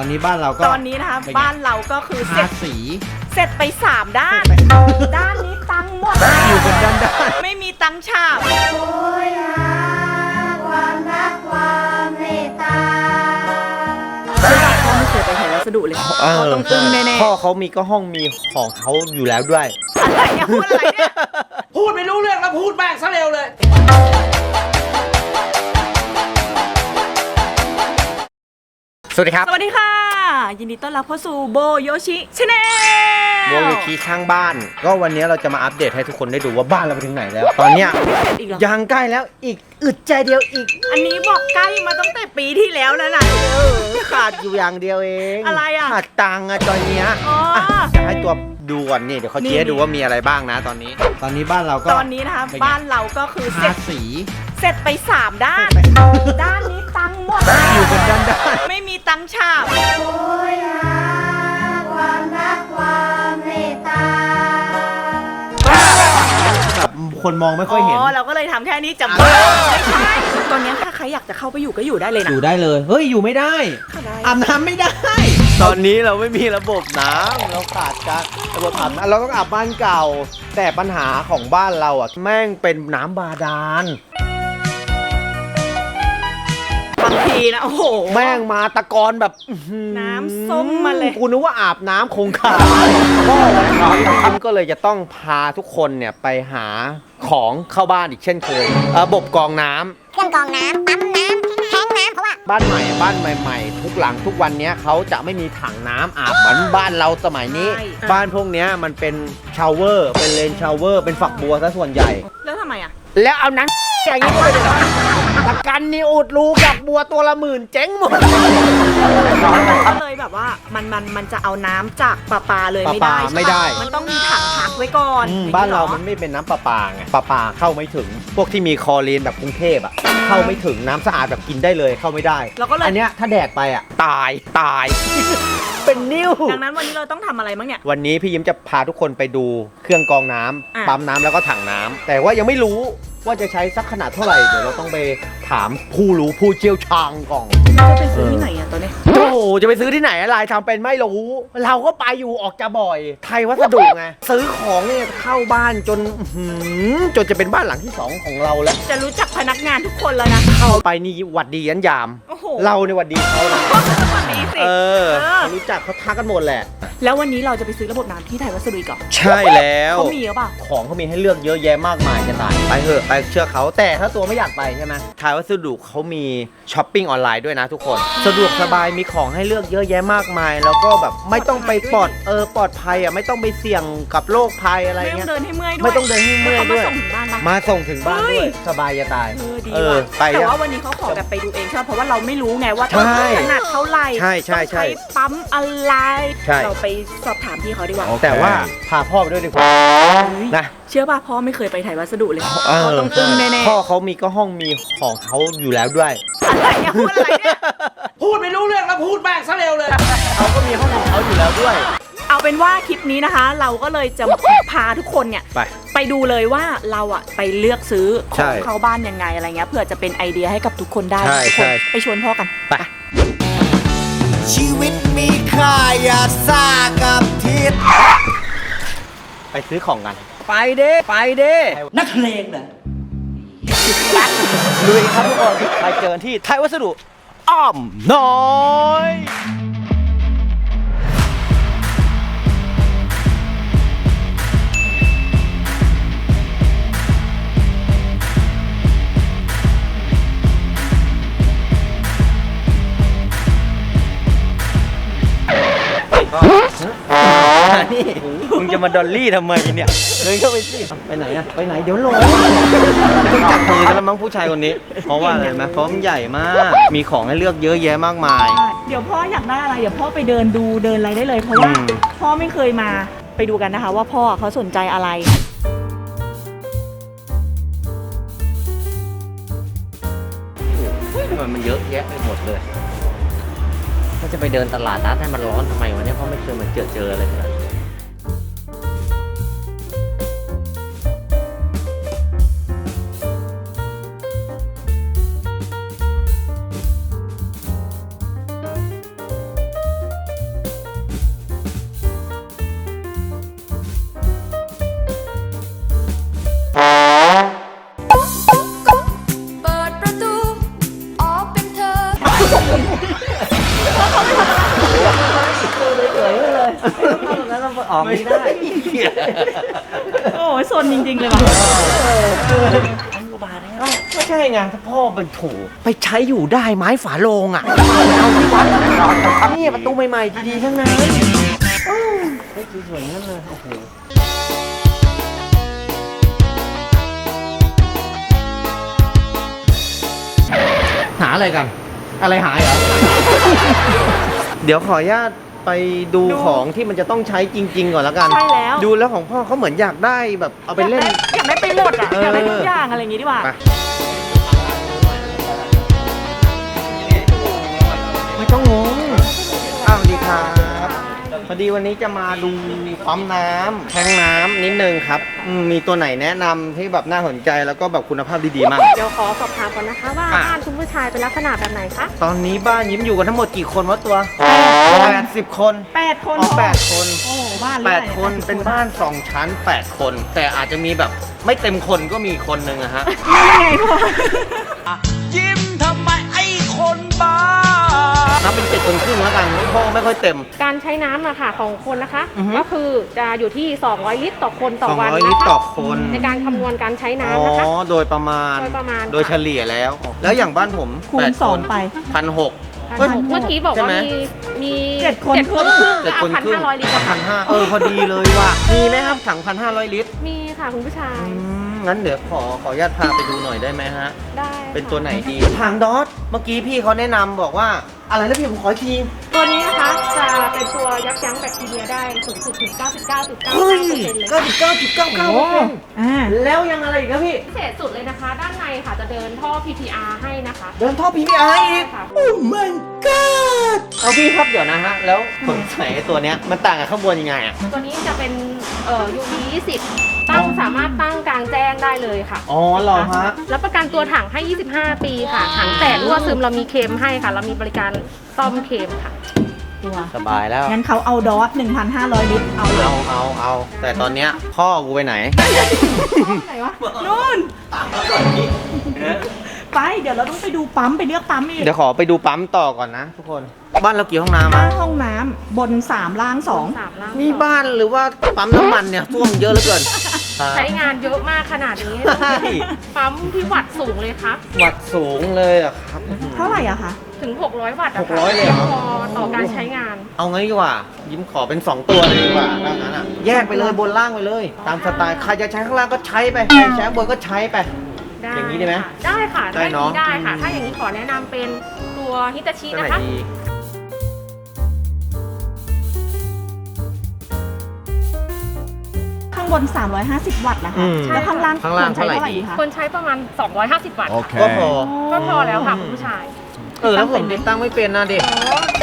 ตอนนี้บ้านเราก็ตอนนี้นะคะเป็ไงบ้านเราก็คือเสร็ทาจสีเสร็จไป3ด้านเสร็จไปด้านนี้ตังค์หมดอยู่เป็นด้านด้านไม่มีตังค์ฉาบโอยหาความรักความเมตตาพ่อไม่เคยไปเห็นวัสดุเลยพ่อต้องอึ้งแน่พ่อเขามีก็ห้องมีของเขาอยู่แล้วด้วยๆอะไรเนี่ยพูดอะไรเนี่ยพูดไม่รู้เรื่องแล้วพูดแม่งซะเร็วเลย สวัสดีครับสวัสดีค่ะ ยินดีต้อนรับเข้าสู่โบโยชิชาแนลวงวิคีข้างบ้าน ก็วันนี้เราจะมาอัปเดตให้ทุกคนได้ดูว่าบ้านเราไปถึงไหนแล้ว ตอนเนี้ยอีกเหรอยังใกล้แล้วอีกอึดใจเดียวอีก อันนี้บอกใกล้มาตั้งแต่ปีที่แล้วแล้วนะ เออขาดอยู่อย่างเดียวเองอะไรอะ ขาดตังค์อะตอนเนี้ยอ๋ออะจะให้ตัวดูก่อนนี่เดี๋ยวเขานี่ชี้ให้ดูว่ามีอะไรบ้างนะตอนนี้ ตอนนี้บ้านเราก็ตอนนี้นะคะเป็นไงบ้านเราก็คือเสร็ทาจสี เสร็จไป 3 ด้านเสร็จไปด้านนี้ตังค์หมด อยู่เป็นด้านด้านไม่มีตังค์ฉาบโอยหาความรักความเมตตาแบบคนมองไม่ค่อยเห็น อ๋อเราก็เลยทำแค่นี้จำไม่ใช่ตอนนี้ถ้าใครอยากจะเข้าไปอยู่ก็อยู่ได้เลยนะอยู่ได้เลย เฮ้ย อยู่ไม่ได้เข้าได้ อาบน้ำไม่ได้ ตอนนี้เราไม่มีระบบน้ำเราขาดการระบบอาบน้ำเราต้องอาบบ้านเก่า แต่ปัญหาของบ้านเราอะแม่งเป็นน้ำบาดาลบางทีนะ โอ้โห แม่งมาตะกอนแบบอื้อหือน้ำส้มมาเลย กูนึกว่าอาบน้ำคงคาก็เลยครับก็เลยจะต้องพาทุกคนเนี่ยไปหาของเข้าบ้านอีกเช่นเคยระบบกรองน้ำ เครื่องกรองน้ำปั๊มน้ำแทงน้ำเพราะว่า บ้านใหม่บ้านใหม่ ๆ ทุกหลังทุกวันเนี้ยเขาจะไม่มีถังน้ำอาบเหมือนบ้านเราสมัยนี้ ใช่ บ้านพวกเนี้ยมันเป็นชาวเวอร์ เป็นเลนชาวเวอร์ เป็นฝักบัวซะส่วนใหญ่ แล้วทำไมอะ แล้วเอานั้นอย่างนี้ไปเลยนะ ประกันนี่อุดรูฝักบัวตัวละหมื่นเจ๊งหมดก็เลยแบบว่ามันมันมันจะเอาน้ำจากปลาปลาเลยไม่ได้ปลาปลาใช่ปะไม่ได้ มันต้องมีถังพักไว้ก่อนอืมอย่งบ้านเราหอมันไม่เป็นน้ำประปาไงประปาเข้าไม่ถึง พวกที่มีคลอรีนแบบกรุงเทพอะเข้าไม่ถึงน้ำสะอาดแบบกินได้เลยเข้าไม่ได้เราก็เลย อันเนี้ยถ้าแดดไปอะตายตาย เป็นนิ้ว ดังนั้นวันนี้เราต้องทำอะไรบ้างเนี่ย วันนี้พี่ยิ้มจะพาทุกคนไปดูเครื่องกรองน้ำอะ ปั๊มน้ำแล้วก็ถังน้ำแต่ว่ายังไม่รู้ ว่าจะใช้สักขนาดเท่าไหร่เดี๋ยวเราต้องไปถามผู้รู้ผู้เชี่ยวชาญก่อนเราจะไปซื้อที่ไหนอะตอนนี้โอ้โหจะไปซื้อที่ไหนอะไรทำเป็นไม่รู้ เราก็ไปอยู่ออกจะบ่อย ไทยวัสดุไง ซื้อของเนี่ยเข้าบ้านจนอื้อหือจนจะเป็นบ้านหลังที่สองของเราแล้ว จะรู้จักพนักงานทุกคนแล้วนะ เข้าไปนี่หวัดดียันยาม โอ้โห เราในยหวัดดีเขานะวันนี้สิ เออ เออ รู้จักเขาทักกันหมดแหละ แล้ววันนี้เราจะไปซื้อระบบน้ำที่ไทยวัสดุอีกเหรอใช่แล้วเขามีหรือเปล่าของเขามีให้เลือกเยอะแยะมากมายจะตายไปเถอะไปเชื่อเขาแต่ถ้าตัวไม่อยากไปใช่ไหมทายวัสดุเขามีช้อปปิ้งออนไลน์ด้วยนะทุกคน สะดวกสบายมีของให้เลือกเยอะแยะมากมาย แล้วก็แบบไม่ต้องไปปลอดเออปลอดภัยอะไม่ต้องไปเสี่ยงกับโรคภัยอะไรไม่ต้อเงี้งยเดินให้เมื่อยด้วยไม่ต้องเดินให้เมื่อยด้วย ขามาส่งถึงบ้านปะมาส่งถึงบ้านเฮ้ด้วยยสบายจะตาย เออดีเออว่ะไปแต่ยังว่าวันนี้เขาขอแบบไปดูเองใช่ไหมเพราะว่าเราไม่รู้ไงว่าใช่ต้องขนาดเท่าไหร่ใช่ใช่ใช่ต้องปั๊มอะไร ใช่ เราไปสอบถามพี่เขาดีกว่า แต่ว่าพาพ่อไปด้วยดีกว่านะ เชื่อป่ะพ่อไม่เคยไปไทยวัสดุเลยเออ เขาต้องอึ้งแน่พ่อเขามีก็ห้องมีของเขาอยู่แล้วด้วยๆอะไรเนี่ยพูดอะไรเนี่ยพูดไม่รู้เรื่องแล้วพูดแม่งซะเร็วเลย เขาก็มีห้องของเขาอยู่แล้วด้วย เอาเป็นว่าคลิปนี้นะคะ เราก็เลยจะพาทุกคนเนี่ยไป ไปดูเลยว่าเราอะไปเลือกซื้อขใช่องเข้าบ้านยังไงอะไรเงี้ยเผื่อจะเป็นไอเดียให้กับทุกคนได้ใช่ทุกคนใช่ ไปชวนพ่อกัน ไป ชีวิตมีค่าอย่าซ่ากับทิศ ไปซื้อของกัน ไปเด้ไปเด้นักเลงเหรอลุยครับทุกคน ไปเจอกันที่ไทยวัสดุ อ้อมน้อย นี่มึงจะมาดอลลี่ทำไมเนี่ยเดินเข้าไปสิไปไหนอะไปไหนเดี๋ยวหลงต้องจับมือกันแล้วมั้งผู้ชายคนนี้ เพราะว่าอะไรไหมเพราะมันใหญ่มาก มีของให้เลือกเยอะแยะมากมาย เดี๋ยวพ่ออยากได้อะไรเดี๋ยวพ่อไปเดินดูเดินอะไรได้เลยเพราะว่าอืม พ่อไม่เคยมาไปดูกันนะคะ ว่าพ่อเขาสนใจอะไรทำไมมันเยอะแยะไปหมดเลย ก็จะไปเดินตลาดนัดให้มันร้อนทำไมวะเนี่ยเพราะไม่เคยมาเจอเจออะไรขนา ออกไม่ได้โอ้ยสนจริง ๆ เลยว่ะไม่ใช่ไงถ้าพ่อเป็นโถไปใช้อยู่ได้ไม้ฝาโลงอะเอาที่วัดนี่ประตูใหม่ๆดีๆทั้งนั้นเออสวยๆนั่นเลยโอ้โหหาอะไรกัน อะไรหายเหรอ เดี๋ยวขออนุญาต ไปดูของที่มันจะต้องใช้จริง ๆ ก่อนแล้วกันใช่แล้ว ดูแล้วของพ่อเขาเหมือนอยากได้แบบเอาไปเล่น อยากได้ไปหมดอะเออออ ยากได้ทุกอย่างอะไรอย่างงี้ดีกว่า ไป พอดีวันนี้จะมาดูปั๊มน้ำแทงน้ำนิดนึงครับอืมมีตัวไหนแนะนำที่แบบน่าสนใจแล้วก็แบบคุณภาพดีๆมากเดี๋ยวขอสอบถามก่อนนะคะว่าอะ บ้านคุณผู้ชายเป็นลักษณะแบบไหนคะตอนนี้บ้านยิ้มอยู่กันทั้งหมดกี่คนวะตัวแปดสิบคนแปดคนอ๋อพอแปดคน โอ้โหบ้านแปเรื่อดยคนเป็นบ้านสองชั้นแปดคน แต่อาจจะมีแบบไม่เต็มคนก็มีคนหนึ่งอะฮะยิ้ม นับเป็นเจ็ดคนครึ่งแล้วกันเพราะไม่ค่อยเต็ม การใช้น้ำอะค่ะของคนนะคะ อือฮึก็คือจะอยู่ที่ 200 ลิตรต่อคนต่อวัน200ลินะตรคะต่อคน ในการคำนวณการใช้อ๋น้ำนะคะอโดยประมาณโดยประมาณโดยเฉลี่ยแล้ว แล้วอย่างบ้านผมคูณแปดสอคงนไป พันหกเมื่อกี้บอกใช่ว่าไหม มีมีเจ็ดคนเจ็ดคนครึ่ง เจ็ดคนครึ่ง1,500 ลิตรพันห้าเออพอดีเลยว่ะมีไหมครับถังพันห้าร้อยลิตรมีค่ะคุณผู้ชายอืมงั้นเดี๋ยวขอขออนุญาตพาไปดูหน่อยได้ไหมฮะ ได้เป็นค่ะตัวไหนดีถังดอทเมื่อกี้พี่เขาแนะนำบอกว่า อะไรนะพี่ผมขออีกที ตัวนี้นะคะจะเป็นตัวยับยั้งแบคทีเรียได้สูงสุดถึง 99.99%เฮ้ยเลยเก้าสิบเก้าจุดเก้าเก้าเปอร์เซ็นต์อ่าแล้วยังอะไรอีกครับพี่ พิเศษสุดเลยนะคะ ด้านในค่ะจะเดินท่อ PTR ให้นะคะเดินท่อ PPI อีก ค่ะเอาพี่ครับเดี๋ยวนะฮะ แล้วสงสัยไอ้ตัวเนี้ยมันต่างกับข้างบนยังไงอะ ตัวนี้จะเป็นเอ่อ UV 20 ตั้งสามารถตั้งกลางแจ้งได้เลยค่ะอ๋อเหรอฮะรับประกันตัวถังให้ 25 ปีค่ะ ถังแตกรั่วซึมเรามีเคลมให้ค่ะ เรามีบริการซ่อมเคลมค่ะ ตัวสบายแล้ว งั้นเขาเอาดอส1,500 ลิตร เอาเลยเอาเอาเอาแต่ตอนเนี้ยพ่อกูไปไหน ไหนวะนู่น ไป เดี๋ยวเราต้องไปดูปั๊ม ไปเลือกปั๊มอีกเดี๋ยวขอไปดูปั๊มต่อก่อนนะทุกคน บ้านเรากี่ห้องน้ำบ้าอะนห้องน้ำบน 3 ล่างสามล่างนี่บ้านหรือว่าปั๊มน้ำมันเนี่ยท่วมเยอะเหลือเกิน ใช้งานเยอะมากขนาดนี้ใช่ ปั๊มที่วัดสูงเลยครับ วัดสูงเลยอะครับ2เท่าไหร่อะคะถึง 600 วัตต์อะค่ะ600เลยเหรอ พอต่อการใช้งานเอางี้ดีกว่า ยิ้มขอเป็น 2 ตัวเลยดีกว่าถ้างั้นอะแยกไปเลยบนล่างไปเลย ตามสไตล์ ใครจะใช้ข้างล่างก็ใช้ไป ใครใช้ข้างบนก็ใช้ไป ได้อย่างนี้ได้ไหมค่ะได้ค่ะได้เนอะ ได้ค่ะ ถ้าอย่างนี้ขอแนะนำเป็นตัวฮิตาชิตัวไหนนะคะ ดีางบน 350 วัตต์นะคะ อืมแล้วข้างล่างข้างล่างควรใช้เท่าไหร่เท่าไหร่ดีดีคะ คนใช้ประมาณ 250วัตต์ก็พอ ก็พอแล้วค่ะคุณผู้ชายเออ แล้วผมติดตั้งไม่เป็นนะเด็ก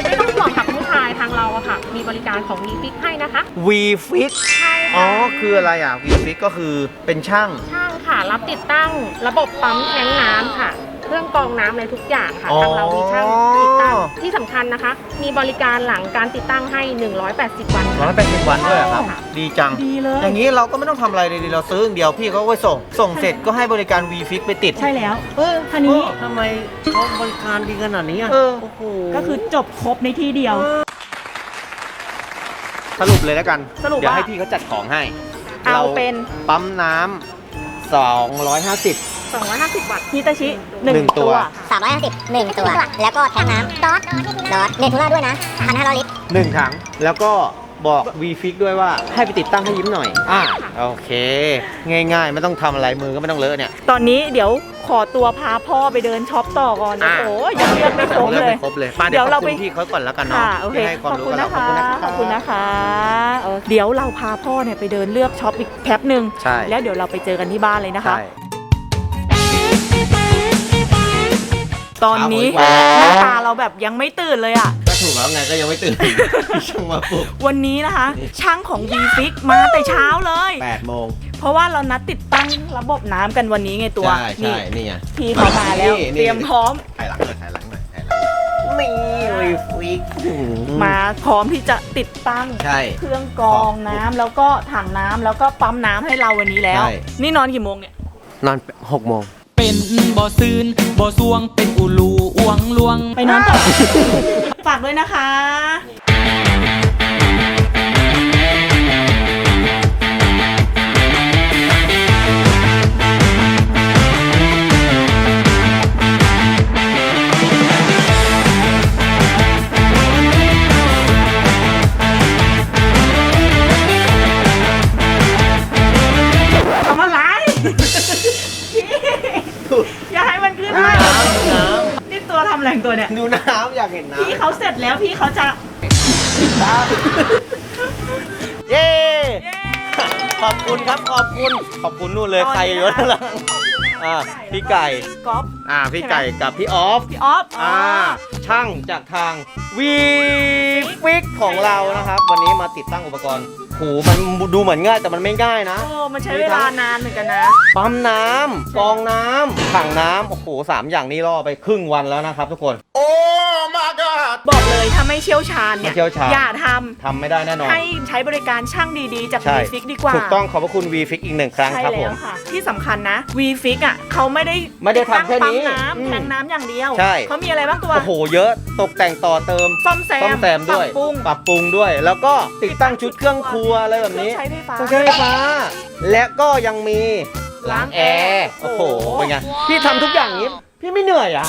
ไม่ต้องห่วงค่ะคุณผู้ชายทางเราอะค่ะ มีบริการของ v ีฟิกให้นะคะ V Fix ใช่อ๋อ ค่ะคืออะไรอะ V Fix ก็คือเป็นช่าง ช่างค่ะ รับติดตั้งระบบปั๊มแทงน้ำค่ะ เครื่องกรองน้ำอะไรทุกอย่างค่ะอ๋อทางเรามีช่างติดตั้งที่สำคัญนะคะ มีบริการหลังการติดตั้งให้ 180 วันค่ะร้อยแปดสิบวันด้วยเหรอครับ ค่ะ ดีจัง ดีเลย อย่างนี้เราก็ไม่ต้องทำอะไรเลยดิเราซื้ออย่างเดียวพี่เขาก็ไปส่ง ส่งเสร็จก็ให้บริการ V Fix ไปติด ใช่แล้ว เออคันนี้เออทำไมเขาบริการดีขนาดนี้อะเออ โอ้โห ก็คือจบครบในที่เดียว สรุปเลยแล้วกัน สรุปเดี๋ยวว่าให้พี่เขาจัดของให้เอาเป็น ปั๊มน้ำ250 250 วัตต์ฮิตาชิหหนึ่นึ่งงตัวตัว 350หนึ่งตัว แล้วก็แทงน้ำดอทดอทเนทูล่าด้วยนะ1,500ลิตร หนึ่งถัง แล้วก็บอก V Fix ด้วยว่าให้ไปติดตั้งให้ยิ้มหน่อย อ่าโอเค ง่ายๆ ไม่ต้องทำอะไรมือก็ไม่ต้องเลอะเนี่ย ตอนนี้เดี๋ยวขอตัวพาพ่อไปเดินช็อปต่อก่อนอะ โอ้โหยังเรียกไม่ครบเลือกเลยไม่ครบเลยมาเดี๋เดี๋ยยววเราเราไป ไปพี่เขาก่อนแล้วกันเนาะค่ะโอเคที่ให้ความขอบรู้คุณกับเรานะคะ ขอบคุณนะคะเออเดี๋ยวเราพาพ่อเนี่ยไปเดินเลือกช็อปอีกแป๊บหนึ่งใช่แล้วเดี๋ยวเราไปเจอกันที่บ้านเลยนะคะ ใช่ ตอนนี้เอาไว้หน้าตาเราแบบยังไม่ตื่นเลยอะ ก็ถูกแล้วไงก็ยังไม่ตื่นช่างมาปลุกวันนี้นะคะ ช่างของ v f i x มาแต่เช้าเลย 8โมงเพราะว่าเรานัดติดตั้งระบบน้ำกันวันนี้ไงตัวใช่นี่ใช่นี่ไงพี่เขามาแล้วนี่นี่เตรียมพร้อมถ่ายหลังหน่อยถ่ายหลังหน่อยถ่ายหลังนี่วีฟิกมาพร้อมที่จะติดตั้งใช่เครื่องกรองน้ำแล้วก็ถังน้ำแล้วก็ปั๊มน้ำให้เราวันนี้แล้วใช่นี่นอนกี่โมงเนี่ยนอนหกโมง เป็นบ่อซืนบ่อซวงเป็นอุลูอ้วงลวง ไปนอนต่อ ฝากด้วยนะคะ แต่งตัวเนี่ย ดูน้ำอยากเห็นน้ำพี่เขาเสร็จแล้วพี่เขาจะเย้ ขอบคุณครับ ขอบคุณ ขอบคุณนู่นเลยใครอยู่ด้านหลังพี่ไก่ก๊อฟอ่า พี่ไก่กับพี่ออฟ พี่ออฟอ่า ช่างจากทางวีฟิกของเรานะครับ วันนี้มาติดตั้งอุปกรณ์ โหมันดูเหมือนง่ายแต่มันไม่ง่ายนะ โอ้มันใช้เวลานานเหมือนกันนะ ปั๊มน้ำกรองน้ำถังน้ำโอ้โหสามอย่างนี้ล่อไปครึ่งวันแล้วนะครับทุกคน บอกเลยถ้าไม่เชี่ยวชาญเนี่ยไม่เชี่ยวชาญ อย่าททำไม่ได้แน่นอำนให้ใช้บริการช่างดีๆ จาก ใช่วีฟิกดีกว่าถูกต้องขอบพระคุณ V Fix อีกหนึ่งครั้งใช่ครับผแล้ม วค่ะ ที่สำคัญนะวีฟิกอะเขาไม่ได้ไม่ได้ทำแค่นี้ติดตั้งปั๊มอืมน้ำแทงน้ำอย่างเดียว ใช่ เขามีอะไรบ้างตัว โอ้โหเยอะตกแต่งต่อเติมซ่อมแซมซ่อมแซมด้วย ปรับปรุง ปรับปรุงด้วย แล้วก็ติดตั้งชุดเครื่องครัวอะไรแบบนี้เครื่องใช้ไฟฟ้าต้องใช้ไฟฟ้า และก็ยังมีล้างแอร์ โอ้โอ้โหโหเป็นไง พี่ทำทุกอย่างนี้ พี่ไม่เหนื่อยอะ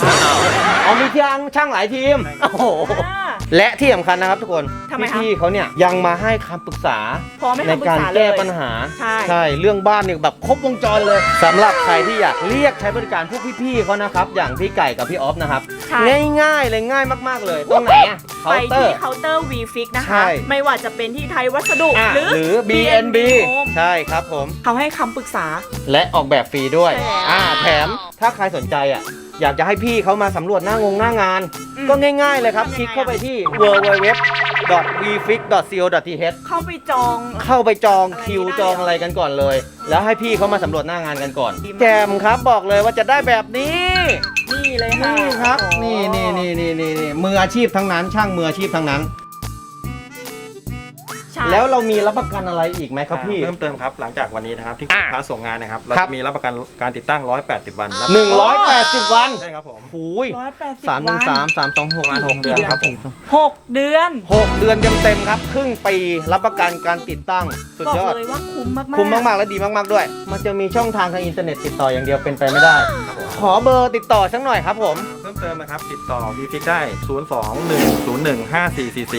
อ๋อมีช่างช่างหลายทีม โอ้โห อ่า และที่สำคัญนะครับทุกคนทำไมคะพี่ๆเขาเนี่ยยังมาให้คำปรึกษาพร้อมให้ในคำปรึกการษาเลแก้ยปัญหาใช่ เรื่องบ้านเนี่ยแบบครบวงจรเลยสำหรับใครที่อยากเรียกใช้บริการพวกพี่ๆเขานะครับ อย่างพี่ไก่กับพี่ออฟนะครับ ใช่ ง่ายๆเลยง่ายมากๆเลยตรงไหนอะเคาไปน์เตอที่ร์ เคาน์เตอร์ V Fix นะใช่คะไม่ว่าจะเป็นที่ไทยวัสดุอะหรือ หรือ BNB Home ใช่ครับผม เขาให้คำปรึกษา และออกแบบฟรีด้วย ใช่แล้ว อ่าแถมถ้าใครสนใจอะ อยากจะให้พี่เขามาสำรวจหน้างงหน้างาน อืมก็ง่ายๆเลยครับทำยังไงคลิกเข้าไปอะที่ www.vfix.co.th เข้าไปจอง เข้าไปจองอะไรคิวได้จองเหรอออะไรกันก่อนเลย แล้วให้พี่เขามาสำรวจหน้างานกันก่อน ดีมาก แจมครับบอกเลยว่าจะได้แบบนี้ นี่เลยค่ะนี่ครับ โอ้โหนี่นี่นี่นี่นี่นี่มืออาชีพทั้งนั้นช่างมืออาชีพทั้งนั้น ใช่ แล้วเรามีรับประกันอะไรอีกไหมครับพี่ เพิ่มเติมครับหลังจากวันนี้นะครับที่อะลูกค้าส่งงานนะครับเราครับ จะมีรับประกันการติดตั้ง 180 วันรับ180 วันใช่ครับผมหูยร้อยแปดสิบสามหนึ่งสามสามสองหกประมาณหกเดือนครับผมหกเดือนหกเดือนเต็มๆครับ ครึ่งปีรับประกันการติดตั้งสุดบอกยอดเลยว่าคุ้มมากๆคุ้มมาก ๆ และดีมาก ๆ ด้วย มันจะมีช่องทางทางอินเทอร์เน็ตติดต่ออย่างเดียวเป็นไปไม่ได้ ขอเบอร์ติดต่อสักหน่อยครับผมเพิ่ มเติมนะครับ ติดต่อ v f i x ได้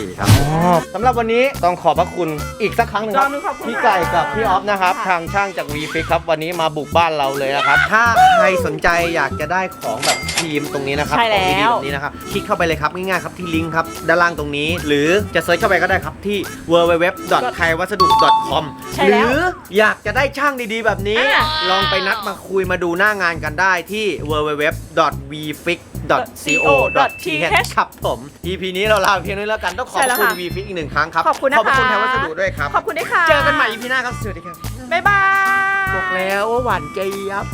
021015444 ครับ สำหรับวันนี้ต้องขอบพระคุณอีกสักครั้งหนึ่งครับจอห์นขอบคุณ พี่ไก่กับพี่ออฟนะครับค่ะทางช่างจาก v f i x ครับ วันนี้มาบุกบ้านเราเลยนะครับ ถ้าใครสนใจอยากจะได้ของแบบทีมตรงนี้นะครับใช่ของดีๆแล้วแบบนี้นะครับ คลิกเข้าไปเลยครับ ง่ายๆครับที่ลิงก์ครับ ด้านล่างตรงนี้ หรือจะเซิร์ชเข้าไปก็ได้ครับที่ www.thaiwasadu.com ใช่หแล้รืวออยากจะได้ช่างดีๆ แบบนี้ อะลองไปนัดมาคุยมาดูหน้างานกันได้ที่ www.vfix.co.th ครับผม EP นี้เราลาเพียงเท่านี้แล้วกันต้องขอบใช่แล้วคุณค่ะ VFix อีกหนึ่งครั้งครับขอบคุณนะคะ ขอบคุณไทยวัสดุด้วยครับ ขอบคุณด้วยค่ะเจอกันใหม่ EP หน้าครับ สวัสดีครับ บ๊ายบาย บอกแล้วว่าหวานเจี๊ยบ